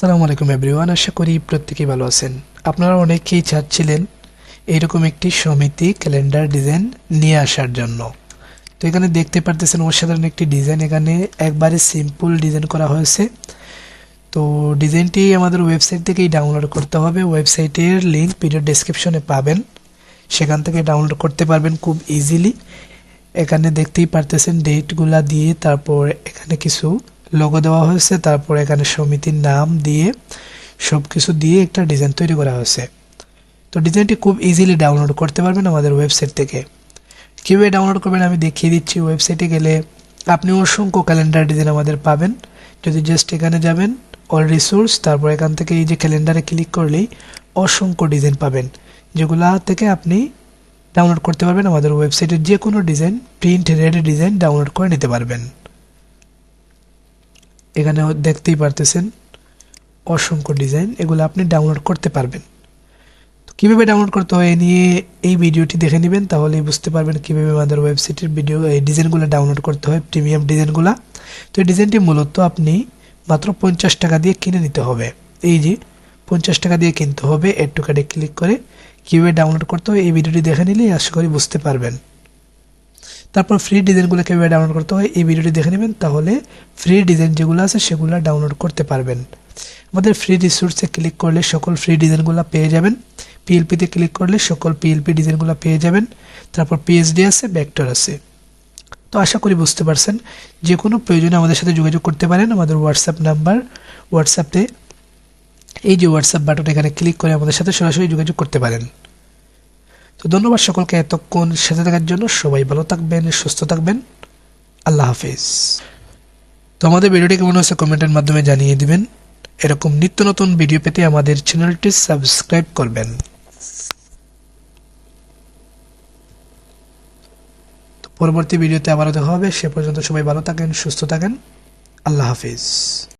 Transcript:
আসসালামু আলাইকুম এভরিওয়ান, আশা করি প্রত্যেকেই ভালো আছেন। আপনারা অনেকেই চাচ্ছিলেন এইরকম একটি সমিতি, ক্যালেন্ডার ডিজাইন নিয়ে আসার জন্য। তো এখানে দেখতে পারতেছেন অসাধারণ একটি ডিজাইন, এখানে একবারে সিম্পল ডিজাইন করা হয়েছে। তো ডিজাইনটি আমাদের ওয়েবসাইট থেকেই ডাউনলোড করতে হবে। ওয়েবসাইটের লিঙ্ক ভিডিও ডেসক্রিপশনে পাবেন। সেখান থেকে ডাউনলোড করতে পারবেন খুব ইজিলি এখানে দেখতেই পারতেছেন ডেটগুলা দিয়ে তারপর এখানে কিছু লোগো দেওয়া হয়েছে, তারপর এখানে সমিতির নাম দিয়ে সব কিছু দিয়ে একটা ডিজাইন তৈরি করা হয়েছে। তো ডিজাইনটি খুব ইজিলি ডাউনলোড করতে পারবেন আমাদের ওয়েবসাইট থেকে। কীভাবে ডাউনলোড করবেন আমি দেখিয়ে দিচ্ছি ওয়েবসাইটে গেলে। আপনি অসংখ্য ক্যালেন্ডার ডিজাইন আমাদের পাবেন। যদি জাস্ট এখানে যাবেন অল রিসোর্স তারপর এখান থেকে এই যে ক্যালেন্ডারে ক্লিক করলেই অসংখ্য ডিজাইন পাবেন, যেগুলা থেকে আপনি ডাউনলোড করতে পারবেন আমাদের ওয়েবসাইটের যে কোনো design print ready design download করে নিতে পারবেন। এখানে দেখতেই পারতেছেন। অসংখ্য ডিজাইন, এগুলো আপনি ডাউনলোড করতে পারবেন। তো কীভাবে ডাউনলোড করতে হয় এ নিয়ে এই ভিডিওটি দেখে নেবেন, তাহলেই বুঝতে পারবেন কীভাবে আমাদের ওয়েবসাইটের ভিডিও এই ডিজাইনগুলো ডাউনলোড করতে হয় প্রিমিয়াম ডিজাইনগুলো। তো এই ডিজাইনটি মূলত আপনি মাত্র পঞ্চাশ টাকা দিয়ে কিনে নিতে হবে। এই যে পঞ্চাশ টাকা দিয়ে কিনতে হবে এড টু কার্ডে ক্লিক করে কীভাবে ডাউনলোড করতে হয়, এই ভিডিওটি দেখে নিলেই আশা করি বুঝতে পারবেন। তারপর ফ্রি ডিজাইনগুলো কীভাবে ডাউনলোড করতে হয়, এই ভিডিওটি দেখে নেবেন। তাহলে ফ্রি ডিজাইন যেগুলো আছে, সেগুলো ডাউনলোড করতে পারবেন। আমাদের ফ্রি রিসোর্সে ক্লিক করলে সকল ফ্রি ডিজাইনগুলো পেয়ে যাবেন। পিএলপিতে ক্লিক করলে সকল পিএলপি ডিজাইনগুলো পেয়ে যাবেন। তারপর পিএইচডি আছে ভেক্টর আছে। তো আশা করি বুঝতে পারছেন। যে কোনো প্রয়োজনে আমাদের সাথে যোগাযোগ করতে পারেন। আমাদের হোয়াটসঅ্যাপ নাম্বার হোয়াটসঅ্যাপে এই যে হোয়াটসঅ্যাপ বাটন এখানে ক্লিক করে আমাদের সাথে সরাসরি যোগাযোগ করতে পারেন। তো ধন্যবাদ সকলকে এতক্ষণ সাথে থাকার জন্য। সবাই ভালো থাকবেন, সুস্থ থাকবেন। আল্লাহ হাফিজ। তো আমাদের ভিডিওটি কেমন হচ্ছে কমেন্টের মাধ্যমে জানিয়ে দিবেন। এরকম নিত্য নতুন ভিডিও পেতে আমাদের চ্যানেলটি সাবস্ক্রাইব করবেন। পরবর্তী ভিডিওতে আবারও দেখা হবে। সে পর্যন্ত সবাই ভালো থাকেন, সুস্থ থাকেন। আল্লাহ হাফিজ।